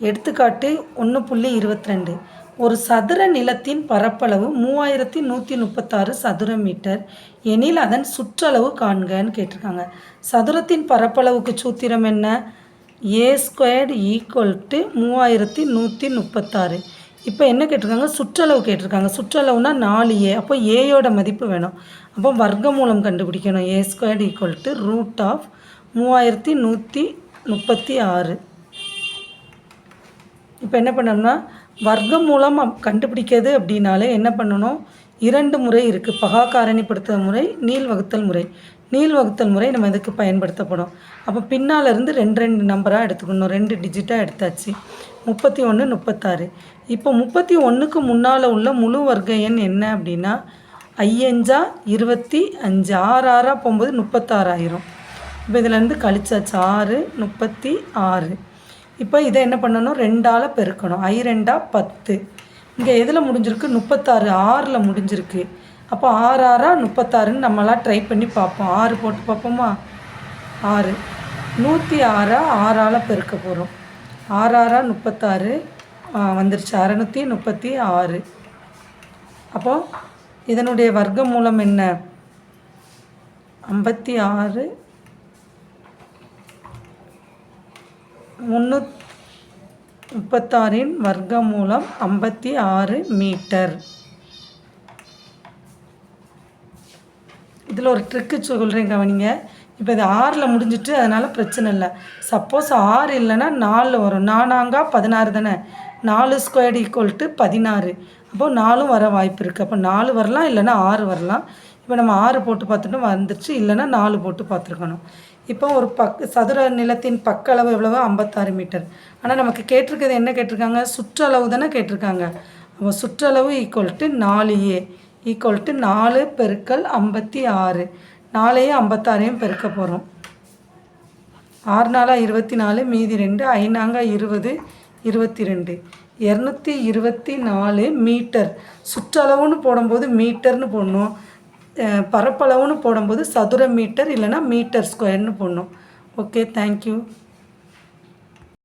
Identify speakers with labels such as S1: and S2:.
S1: எடுத்துக்காட்டு ஒன்று புள்ளி இருபத்தி ரெண்டு ஒரு சதுர நிலத்தின் பரப்பளவு மூவாயிரத்தி நூற்றி முப்பத்தாறு சதுர மீட்டர். எனில் அதன் சுற்றளவு காண்கன்னு கேட்டிருக்காங்க. சதுரத்தின் பரப்பளவுக்கு சூத்திரம் என்ன? ஏ ஸ்கொயர்டு ஈக்குவல் டு மூவாயிரத்தி நூற்றி முப்பத்தாறு. இப்போ என்ன கேட்டிருக்காங்க? சுற்றளவு கேட்டிருக்காங்க. சுற்றளவுனா நாலு ஏ அப்போ ஏயோட மதிப்பு வேணும். அப்போ வர்க்கமூலம் கண்டுபிடிக்கணும். A squared equal to root of மூவாயிரத்தி நூற்றி முப்பத்தி ஆறு. இப்போ என்ன பண்ணணும்னா வர்க்கம் மூலம் கண்டுபிடிக்கிறது அப்படின்னாலே என்ன பண்ணணும்? இரண்டு முறை இருக்குது பகா காரணிப்படுத்தல் முறை நீள் வகுத்தல் முறை. நீள் வகுத்தல் முறை நம்ம இதுக்கு பயன்படுத்தப்படும். அப்போ பின்னால் இருந்து ரெண்டு ரெண்டு நம்பராக எடுத்துக்கணும். ரெண்டு டிஜிட்டாக எடுத்தாச்சு. முப்பத்தி ஒன்று முப்பத்தாறு. இப்போ முப்பத்தி ஒன்றுக்கு முன்னால் உள்ள முழு வர்க்க எண் என்ன அப்படின்னா ஐயஞ்சா இருபத்தி அஞ்சு. ஆறு ஆறாக போகும்போது முப்பத்தாறாயிரம். இப்போ இதுலேருந்து கழிச்சாச்சு. ஆறு முப்பத்தி ஆறு. இப்போ இதை என்ன பண்ணணும்? ரெண்டால் பெருக்கணும். ஐ ரெண்டா பத்து. இங்கே எதில் முடிஞ்சிருக்கு? முப்பத்தாறு. ஆறில் முடிஞ்சிருக்கு. அப்போ ஆறு ஆறா முப்பத்தாறுன்னு நம்மளாம் ட்ரை பண்ணி பார்ப்போம். ஆறு போட்டு பார்ப்போமா? ஆறு. நூற்றி ஆறா ஆறால் பெருக்க போகிறோம் ஆறு முப்பத்தாறு வந்துருச்சு. அறநூற்றி முப்பத்தி ஆறு. அப்போ இதனுடைய வர்க்க மூலம் என்ன? ஐம்பத்தி ஆறு முந்நூத் முப்பத்தாறின் வர்க்கமூலம் ஐம்பத்தி ஆறு மீட்டர். இதில் ஒரு ட்ரிக்கு சொல்கிறேன் கவனிங்க. இப்போ இது ஆறில் முடிஞ்சிட்டு அதனால் பிரச்சனை இல்லை. சப்போஸ் ஆறு இல்லைன்னா நாலு வரும். நானாங்கா பதினாறு தானே? நாலு ஸ்கொயர் ஈக்குவல் டு பதினாறு. அப்போது நாலும் வர வாய்ப்பு இருக்குது அப்போ நாலு வரலாம் இல்லைன்னா ஆறு வரலாம். இப்போ நம்ம ஆறு போட்டு பார்த்துட்டோம் வந்துருச்சு. இல்லைன்னா நாலு போட்டு பார்த்துருக்கணும். இப்போ ஒரு பக் சதுர நிலத்தின் பக்களவு எவ்வளவு ஐம்பத்தாறு மீட்டர். ஆனால் நமக்கு கேட்டிருக்கிறது என்ன கேட்டிருக்காங்க? சுற்றளவு தானே கேட்டிருக்காங்க. அப்போ சுற்றளவு ஈக்குவல் டு நாலு ஏ ஈக்குவல் டு நாலு பெருக்கல் ஐம்பத்தி ஆறு. நாலையும் ஐம்பத்தாறையும் பெருக்க போகிறோம் ஆறு நாளாக இருபத்தி நாலு மீதி ரெண்டு ஐநாங்க இருபது இருபத்தி ரெண்டு இரநூத்தி இருபத்தி நாலு மீட்டர். சுற்றளவுன்னு போடும்போது மீட்டர்னு போடணும். பரப்பளவுன்னு போடும்போது சதுர மீட்டர் இல்லைன்னா மீட்டர் ஸ்கொயர்னு போடணும். Okay thank you